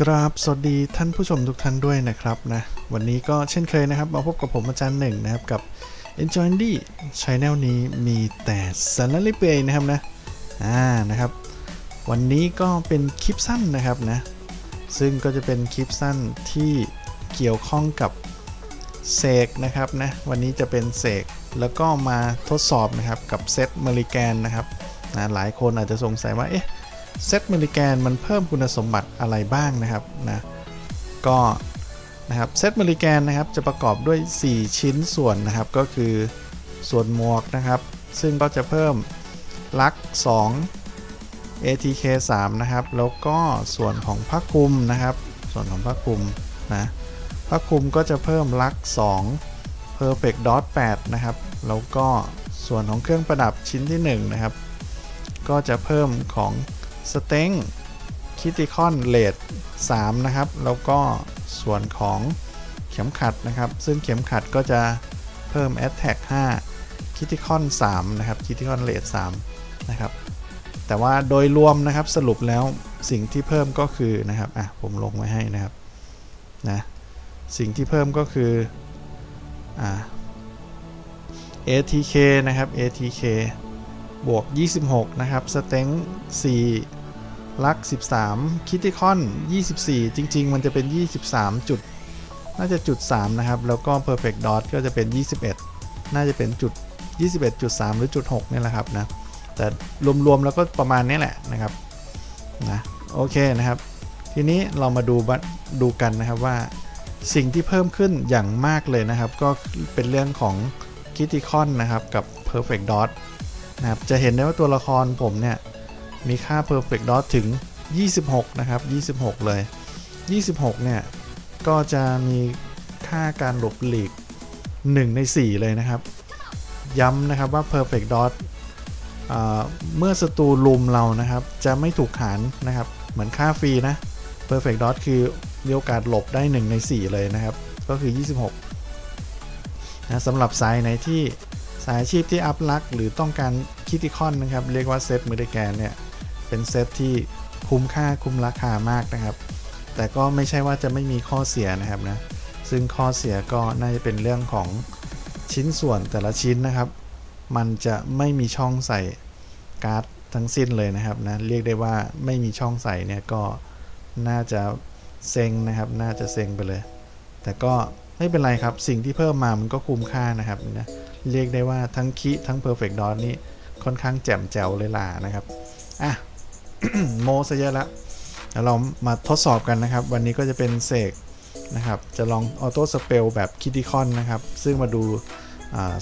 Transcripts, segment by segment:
กราบสวัสดีท่านผู้ชมทุกท่านด้วยนะครับนะวันนี้ก็เช่นเคยนะครับ มาพบกับผมอาจารย์หนึ่งนะครับกับ Enjoy d y Channel นี้มีแต่สาระลิเปยนะครับนะอ่านะครับ วันนี้ก็เป็นคลิปสั้นนะครับนะซึ่งก็จะเป็นคลิปสั้นที่เกี่ยวข้องกับเสกนะครับนะวันนี้จะเป็นเสกแล้วก็มาทดสอบนะครับกับเซตเมริแกนนะครับนะหลายคนอาจจะสงสัยว่าเอ๊ะ เซตเมริแกนมันเพิ่มคุณสมบัติอะไรบ้างนะครับนะก็นะครับเซตเมริแกนนะครับจะประกอบด้วย 4 ชิ้นส่วนนะครับ ก็คือส่วนหมวกนะครับ ซึ่งก็จะเพิ่มลัก 2 ATK 3นะครับ แล้วก็ส่วนของผ้าคลุมนะครับ ส่วนของผ้าคลุมนะผ้าคลุมก็จะเพิ่มลัก 2 Perfect Dot 8นะครับ แล้วก็ส่วนของเครื่องประดับชิ้นที่ 1 นะครับ ก็จะเพิ่มของ สเต็งคิติคอนเลด3นะครับ แล้วก็ส่วนของเข็มขัดนะครับ ซึ่งเข็มขัดก็จะเพิ่ม a t t a c 5คิติคอน3นะครับคิติคอนเลด3นะครับ แต่ว่าโดยรวมนะครับสรุปแล้วสิ่งที่เพิ่มก็คือนะครับ อะ ผมลงไว้ให้นะครับ นะ สิ่งที่เพิ่มก็คือ อ่า ATK นะครับ ATK บวก 26 นะครับสเต็ง4ลัก 13 คิติคอน 24 จริง ๆ มันจะเป็น 23 จุด น่าจะจุด 3 นะครับ แล้วก็ Perfect Dot ก็จะเป็น 21 น่าจะเป็นจุด 21.3 หรือจุด6นี่แหละครับนะ แต่รวม ๆ แล้วก็ประมาณนี้แหละนะครับนะโอเคนะครับ ทีนี้เรามาดูบัดูกันนะครับว่าสิ่งที่เพิ่มขึ้นอย่างมากเลยนะครับ ก็เป็นเรื่องของคิติคอนนะครับกับ Perfect Dot นะครับ จะเห็นได้ว่าตัวละครผมเนี่ย มีค่า perfect dot ถึง 26 นะครับ 26 เลย 26 เนี่ย ก็จะมีค่าการหลบหลีก 1 ใน 4 เลยนะครับ ย้ำนะครับว่า perfect dot เมื่อศัตรูลุมเรานะครับ จะไม่ถูกหารนะครับ เหมือนค่าฟรีนะ perfect dot คือมีโอกาสหลบได้ 1 ใน 4 เลยนะครับ ก็คือ 26นะสำหรับสายไหนที่ สายอาชีพที่อัพลักหรือต้องการคิติคอนนะครับเรียกว่าเซตมือดแกนเนี่ยเป็นเซตที่คุ้มค่าคุ้มราคามากนะครับ แต่ก็ไม่ใช่ว่าจะไม่มีข้อเสียนะครับนะซึ่งข้อเสียก็น่าจะเป็นเรื่องของชิ้นส่วนแต่ละชิ้นนะครับ มันจะไม่มีช่องใส่การ์ดทั้งสิ้นเลยนะครับนะเรียกได้ว่าไม่มีช่องใส่เนี่ยก็น่าจะเซ็งนะครับ น่าจะเซ็งไปเลย แต่ก็ไม่เป็นไรครับสิ่งที่เพิ่มมามันก็คุ้มค่านะครับนะ เรียกได้ว่าทั้งคิทั้ง Perfect Dot นี่ค่อนข้างแจ่มแจ๋วเลยล่ะนะครับ อะ โมซะเยอะล้วเดี๋ยวเรามาทดสอบกันนะครับ วันนี้ก็จะเป็นเสกนะครับ จะลองออโต้สเปลแบบคิติคอนนะครับ ซึ่งมาดู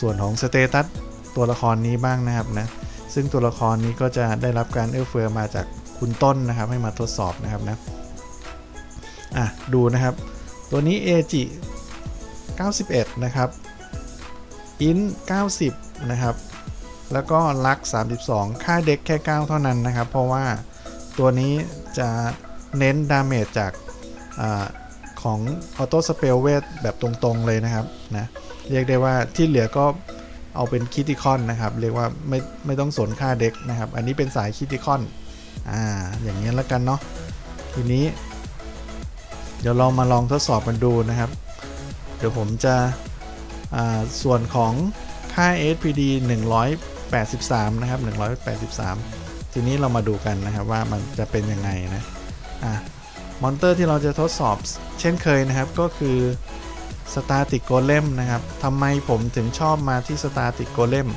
ส่วนของสเตตัสตัวละครนี้บ้างนะครับนะ ซึ่งตัวละครนี้ก็จะได้รับการเอื้อเฟื้อมาจากคุณต้นนะครับ ให้มาทดสอบนะครับนะ อะ ดูนะครับ ตัวนี้ AG 91 นะครับ อิน90 นะครับ แล้วก็ลัก 32 ค่าเด็กแค่ 9 เท่านั้นนะครับ เพราะว่าตัวนี้จะเน้นดาเมจจากอของออโต้สเปลเวทแบบตรงๆเลยนะครับนะเรียกได้ว่าที่เหลือก็เอาเป็นคิติคอนนะครับ เรียกว่าไม่ไม่ต้องสนค่าเด็กนะครับ อันนี้เป็นสายคิติคอนอ่าอย่างนี้แล้วกันเนาะทีนี้ เดี๋ยวเรามาลองทดสอบกันดูนะครับ เดี๋ยวผมจะ ส่วนของค่า SPD 183 นะครับ 183 ทีนี้เรามาดูกันนะครับว่ามันจะเป็นยังไงนะอะมอนเตอร์ที่เราจะทดสอบเช่นเคยนะครับก็คือ Static Golem นะครับทำไมผมถึงชอบมาที่ Static Golem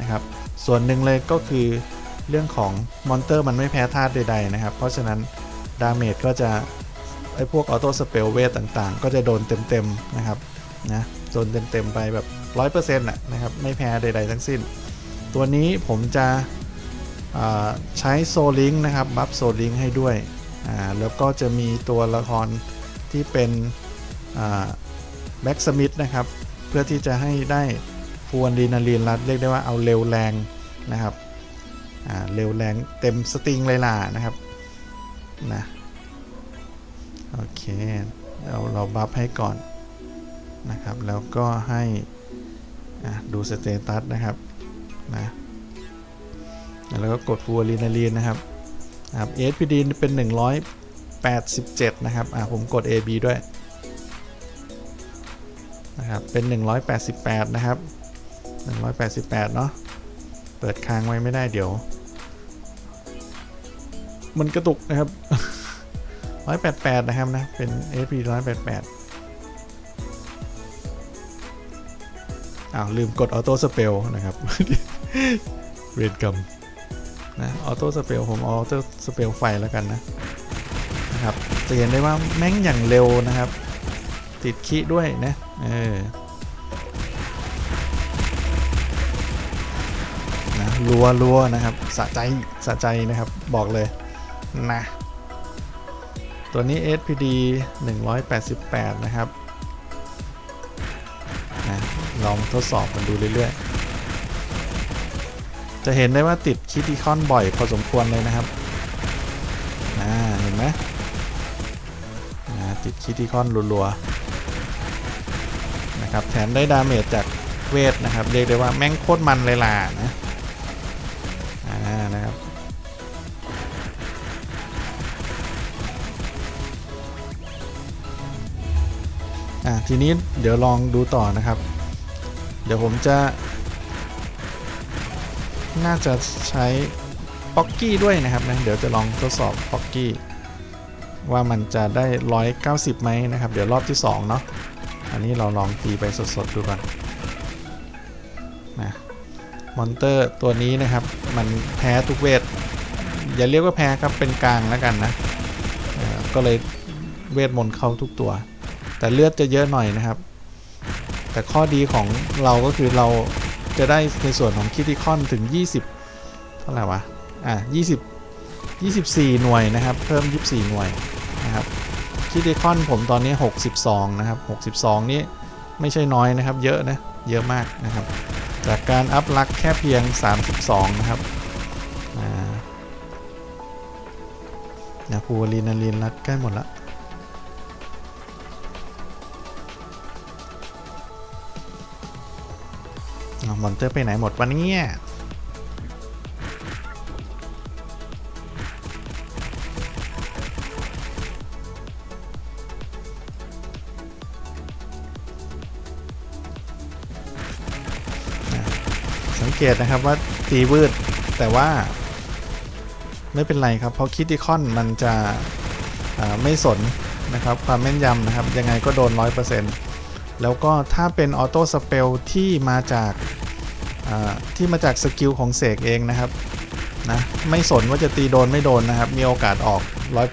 นะครับส่วนหนึ่งเลยก็คือเรื่องของมอนเตอร์มันไม่แพ้ธาตุใดๆนะครับ เพราะฉะนั้นดาเมจก็จะไอพวกออโต้สเปลเวทต่างๆ ก็จะโดนเต็มๆนะครับนะ โดนเต็มๆไปแบบ100%นะครับ ไม่แพ้ใด ๆ ทั้งสิ้น ตัวนี้ผมจะใช้โซลิงนะครับ บัฟโซลิงให้ด้วย แล้วก็จะมีตัวละครที่เป็นแบ็กสมิธนะครับ เพื่อที่จะให้ได้ฟูนดีนาลีนรัดเรียกได้ว่าเอาเร็วแรงนะครับเร็วแรงเต็มสตริงเลยล่ะนะครับนะโอเค เราเราบัฟให้ก่อน นะครับ แล้วก็ให้ดูสเตตัสนะครับนะแล้วก็กดฟูลีนาลีนนะครับนะครับ SPD เป็น 187 นะครับอ่าผมกด AB ด้วยนะครับเป็น 188 นะครับ 188 เนาะเปิดค้างไว้ไม่ได้เดี๋ยว มันกระตุกนะครับ 188 นะครับนะเป็น SP 188 อ้าวลืมกดออโต้สเปลนะครับเวรกรรมนะออโต้สเปลผมออโต้สเปลไฟแล้วกันนะนะครับจะเห็นได้ว่าแม่งอย่างเร็วนะครับ ติดคีด้วยนะเออนะรัวรัวนะครับสะใจสะใจนะครับบอกเลยนะตัวนี้ SPD 188 นะครับนะ ลองทดสอบกันดูเรื่อยๆ จะเห็นได้ว่าติดคิติคอนบ่อยพอสมควรเลยนะครับอ่าเห็นไหมติดคิติคอนรัวๆนะครับแถมได้ดาเมจจากเวทนะครับ เรียกได้ว่าแม่งโคตรมันเลยล่ะนะอ่านะครับอ่าทีนี้เดี๋ยวลองดูต่อนะครับ ดี๋ยวผมจะ น่าจะใช้ป๊อกกี้ด้วยนะครับนะเดี๋ยวจะลองทดสอบป๊อกกี้ว่ามันจะได้ 190ไหมนะครับ เดี๋ยวรอบที่ 2 เนาะอันนี้เราลองตีไปสดๆดูก่อนนะมอนเตอร์ตัวนี้นะครับ มันแพ้ทุกเวท อย่าเรียกว่าแพ้ครับเป็นกลางแล้วกันนะก็เลยเวทมนต์เข้าทุกตัว แต่เลือดจะเยอะหน่อยนะครับ แต่ข้อดีของเราก็คือเราจะได้ในส่วนของคิติคอนถึง 20 เท่าไหร่วะ อะ20 24 หน่วยนะครับ เพิ่ม 24 หน่วยนะครับคิติคอนผมตอนนี้ 62 นะครับ 62 นี่ไม่ใช่น้อยนะครับ เยอะนะ เยอะมากนะครับ จากการอัพลักแค่เพียง 32 นะครับนะภูวลีนาลีนรัดใกล้หมดละ มอนเตอร์ไปไหนหมดวะเนี่ยสังเกตนะครับว่าตีวืดแต่ว่า ไม่เป็นไรครับ เพราะคิด i คอนมันจะไม่สนนะครับ ความแม่นยำนะครับ ยังไงก็โดน 100%แล้วก็ถ้าเป็นออโต้สเปลที่มาจาก ที่มาจากสกิลของเสกเองนะครับนะไม่สนว่าจะตีโดนไม่โดนนะครับ มีโอกาสออก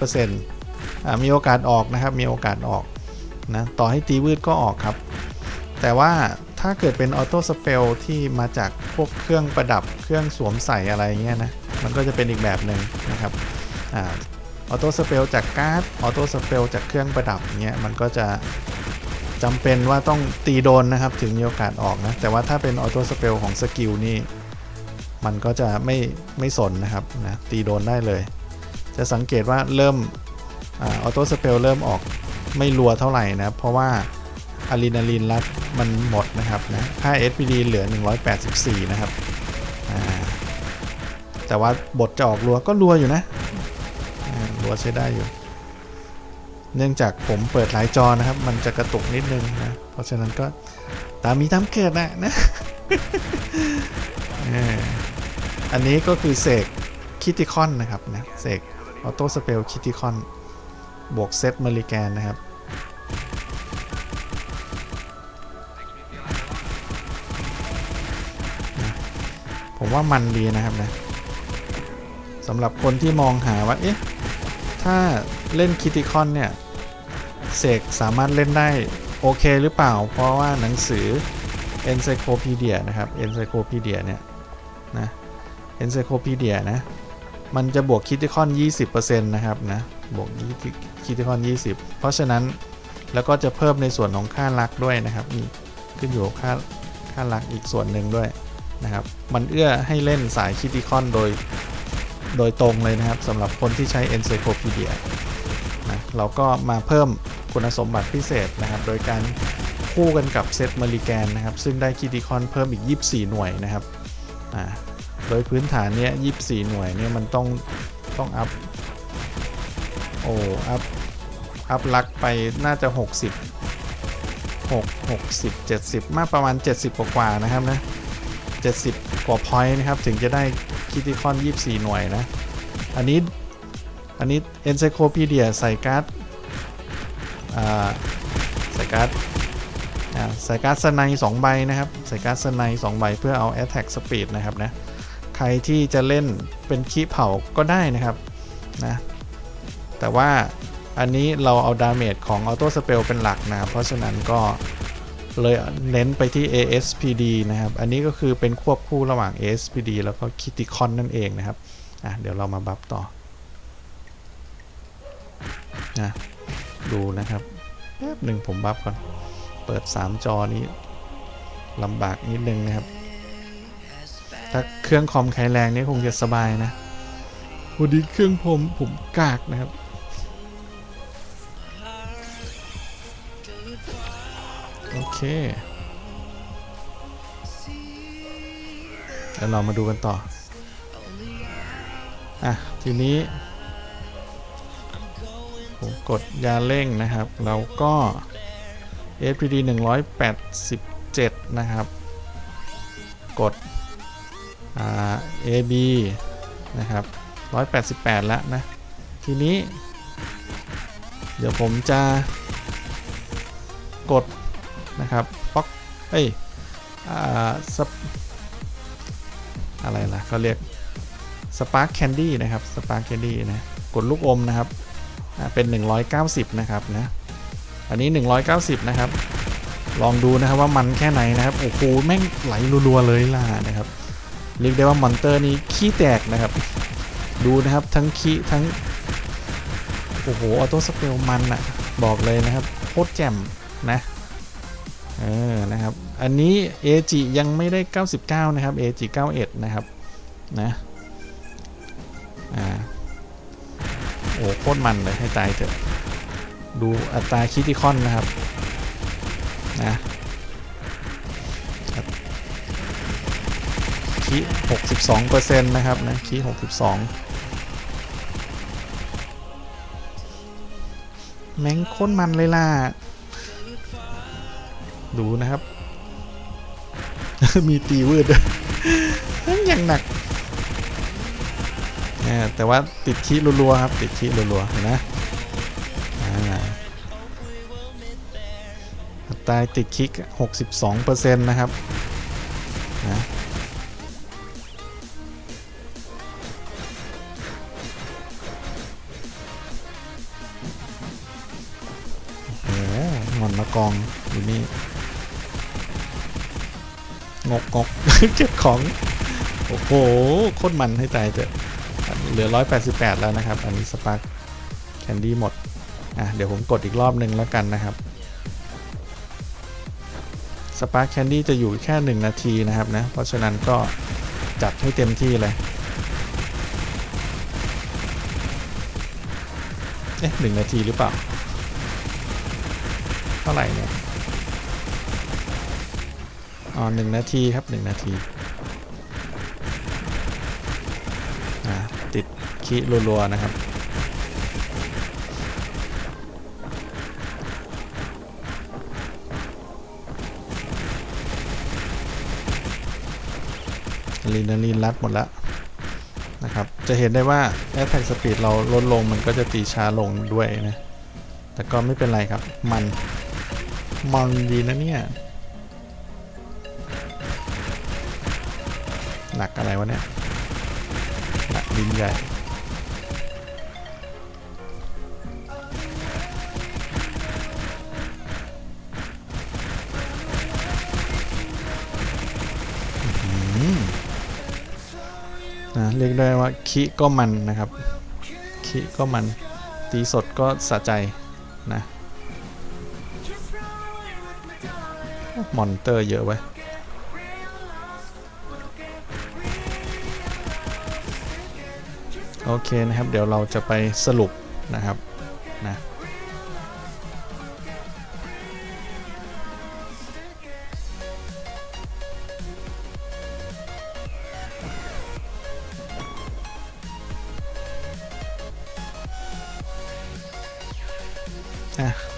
100%อมีโอกาสออกนะครับ มีโอกาสออกนะต่อให้ตีวืดก็ออกครับ แต่ว่าถ้าเกิดเป็นออโต้สเปลที่มาจากพวกเครื่องประดับเครื่องสวมใส่อะไรเงี้ยนะมันก็จะเป็นอีกแบบหนึ่งนะครับออโต้สเปลจากการ์ดออโต้สเปลจากเครื่องประดับเงี้ยมันก็จะ จำเป็นว่าต้องตีโดนนะครับถึงมีโอกาสออกนะ แต่ว่าถ้าเป็นออโต้สเปลของสกิลนี่มันก็จะไม่ไม่สนนะครับนะตีโดนได้เลย จะสังเกตว่าเริ่มออโต้สเปลเริ่มออกไม่รัวเท่าไหร่นะ เพราะว่าอะดรีนาลีนรัดมันหมดนะครับนะค่า SPD เหลือ 184 นะครับ แต่ว่าบทจะออกรัวก็รัวอยู่นะรัวใช้ได้อยู่ เนื่องจากผมเปิดหลายจอนะครับ มันจะกระตุกนิดนึงนะ เพราะฉะนั้นก็ตามมีตามเกิดนะนะอออันนี้ก็คือเสกคิติคอนนะครับนะ เสกออโต้สเปลคิติคอน บวกเซตเมริแกนนะครับ ผมว่ามันดีนะครับนะสำหรับคนที่มองหาว่า เอ๊ะ ถ้าเล่นคิติคอนเนี่ยเสกสามารถเล่นได้โอเคหรือเปล่า เพราะว่าหนังสือ Encyclopedia นะครับ Encyclopedia เนี่ยนะ Encyclopedia นะมันจะบวกคิติคอน 20%นะครับนะบวกคิติคอน 20 เพราะฉะนั้นแล้วก็จะเพิ่มในส่วนของค่าลักด้วยนะครับนี่ขึ้นอยู่กับค่าค่าลักอีกส่วนหนึ่งด้วยนะครับ มันเอื้อให้เล่นสายคิติคอนโดย โดยตรงเลยนะครับสำหรับคนที่ใช้ Encyclopedia นะเราก็มาเพิ่มคุณสมบัติพิเศษนะครับ โดยการคู่กันกับเซตม e ริแกนนะครับ ซึ่งได้คิติคอนเพิ่มอีก 24 หน่วยนะครับโดยพื้นฐานเนี้ย24 หน่วยเนี่ยมันต้องต้องอัพโออ้อัพอัพลักไปน่าจะ 60 6 60 70 มากประมาณ 70 กว่าๆนะครับนะ 70 กว่าพอยต์นะครับ ถึงจะได้คิติคอน 24 หน่วยนะ อันนี้ อันนี้ Encyclopedia ใส่การ์ดใส่การ์ดใส่การ์ดสไนสองใบนะครับ ใส่การ์ดสไนสองใบเพื่อเอา Attack Speed นะครับนะ ใครที่จะเล่นเป็นคีเผาก็ได้นะครับนะ แต่ว่าอันนี้เราเอาดาเมจของออโต้สเปลเป็นหลักนะ เพราะฉะนั้นก็ เลยเน้นไปที่ ASPD นะครับ อันนี้ก็คือเป็นควบคู่ระหว่าง ASPD แล้วก็คิติคอนนั่นเองนะครับอะเดี๋ยวเรามาบัฟต่อนะดูนะครับแป๊บหนึ่งผมบัฟก่อน เปิด 3 จอนี้ลำบากนิดนึงนะครับ ถ้าเครื่องคอมแข็งแรงนี่คงจะสบายนะพอดีเครื่องผมผมกากนะครับ โอเคแล้วเรามาดูกันต่อ อะ ทีนี้ ผมกดยาเร่งนะครับแล้วก็ SPD 187 นะครับ กดอ่า AB นะครับ 188 แล้วนะ ทีนี้ เดี๋ยวผมจะกด นะครับป๊อกเอ้ยอ่าสอะไรล่ะเขาเรียกสปาร์คแคนดี้นะครับสปาร์คแคนดี้นะกดลูกอมนะครับอ่าเป็น 190 นะครับนะอันนี้ 190 นะครับ ลองดูนะครับว่ามันแค่ไหนนะครับโอ้โหแม่งไหลรัวๆเลยล่ะนะครับเรียกได้ว่ามอนเตอร์นี้ขี้แตกนะครับ ดูนะครับทั้งขี้ทั้งโอ้โหออโต้สเปลมันอะบอกเลยนะครับโคตรแจ่มนะ เออนะครับ อันนี้ AG ยังไม่ได้ 99 นะครับ AG 91 นะครับ นะอ่าโอ้โคตรมันเลยให้ตายเถอะ ดูอัตราคิติคอนนะครับ นะคิ62%นะครับนะคิ62 แม่งโคตรมันเลยล่ะ ดูนะครับ มีตีวืดด้วยอย่างหนักแต่ว่าติดคีรัวๆครับ ติดคีรัวๆเห็นนะอ่าอัตราติดคิก 62%นะครับนะโอ้โหงอนมากองอยู่นี่ งกงกเก็บของ โอ้โหโคตรมันให้ตายเถอะเหลือ 188 แล้วนะครับ อันนี้สปาร์คแคนดี้หมด อะ เดี๋ยวผมกดอีกรอบหนึ่งแล้วกันนะครับสปาร์คแคนดี้จะอยู่แค่ 1 นาทีนะครับนะ เพราะฉะนั้นก็จัดให้เต็มที่เลย เอ๊ะหนึ่งนาทีหรือเปล่า เท่าไหร่เนี่ย อ๋อหนึ่งนาทีครับหนึ่งนาทีาติดคีรัวๆนะครับอะดรีนาลีนรัดหมดแล้วนะครับ จะเห็นได้ว่า Attack Speed เราลดลงมันก็จะตีช้าลงด้วยนะ แต่ก็ไม่เป็นไรครับ มัน มันดีนะเนี่ย หนักอะไรวะเนี่ย หนักดินใหญ่นะเรียกได้ว่าคิก็มันนะครับคิก็มันตีสดก็สะใจนะ มอนเตอร์เยอะไว้ โอเคนะครับ เดี๋ยวเราจะไปสรุปนะครับนะ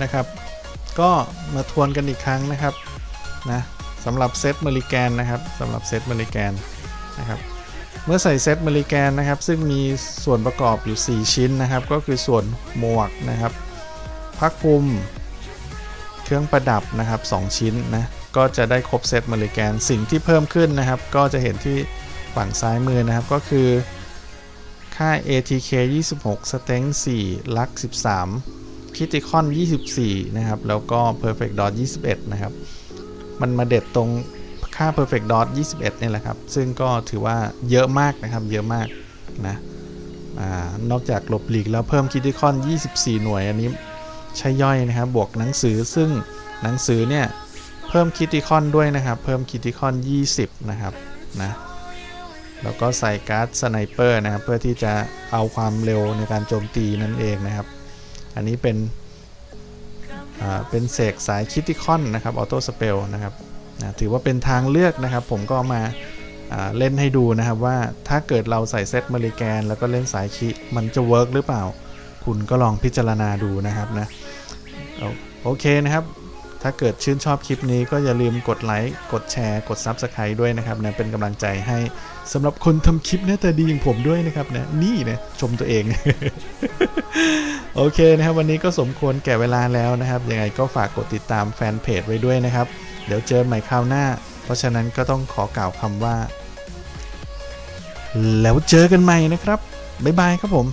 นะครับ ก็มาทวนกันอีกครั้งนะครับนะสำหรับเซตเมริแกนนะครับสำหรับเซตเมริแกนนะครับ เมื่อใส่เซตเมริแกนนะครับ ซึ่งมีส่วนประกอบอยู่ 4 ชิ้นนะครับ ก็คือส่วนหมวกนะครับพักภูมิเครื่องประดับนะครับ 2 ชิ้นนะก็จะได้ครบเซตเมริแกนสิ่งที่เพิ่มขึ้นนะครับ ก็จะเห็นที่ฝั่งซ้ายมือนะครับก็คือค่า ATK 26 Strength 4 Luck 13 Criticon 24 นะครับ แล้วก็ Perfect Dot 21 นะครับ มันมาเด็ดตรง ค่า Perfect Dot 21เนี่ยแหละครับ ซึ่งก็ถือว่าเยอะมากนะครับ เยอะมากนะอนอกจากหลบหลีกแล้วเพิ่ม Criticon 24 หน่วย อันนี้ใช้ย่อยนะครับ บวกหนังสือซึ่งหนังสือเนี่ย เพิ่ม Criticon ด้วยนะครับ เพิ่ม Criticon 20 นะครับนะแล้วก็ใส่การ์ดสไนเปอร์นะครับ เพื่อที่จะเอาความเร็วในการโจมตีนั่นเองนะครับ อันนี้เป็นเป็นเสกสายคิติคอนนะครับออโต้สเปลนะครับ นะถือว่าเป็นทางเลือกนะครับ ผมก็มาาเล่นให้ดูนะครับว่าถ้าเกิดเราใส่เซตมริแกน แล้วก็เล่นสายคิมันจะเวิร์กหรือเปล่า คุณก็ลองพิจารณาดูนะครับนะโอเคนะครับ ถ้าเกิดชื่นชอบคลิปนี้ก็อย่าลืมกดไลค์กดแชร์ กด Subscribe ด้วยนะครับนะเป็นกำลังใจให้สำหรับคนทำคลิปหน้าตาดีอย่างผมด้วยนะครับนะนี่นะชมตัวเอง โอเคนะครับ วันนี้ก็สมควรแก่เวลาแล้วนะครับยังไงก็ฝากกดติดตามแฟนเพจไว้ด้วยนะครับ ดี๋ยวเจอใหม่คราวหน้า เพราะฉะนั้นก็ต้องขอกล่าวคำว่า แล้วเจอกันใหม่นะครับ บ๊ายบายครับผม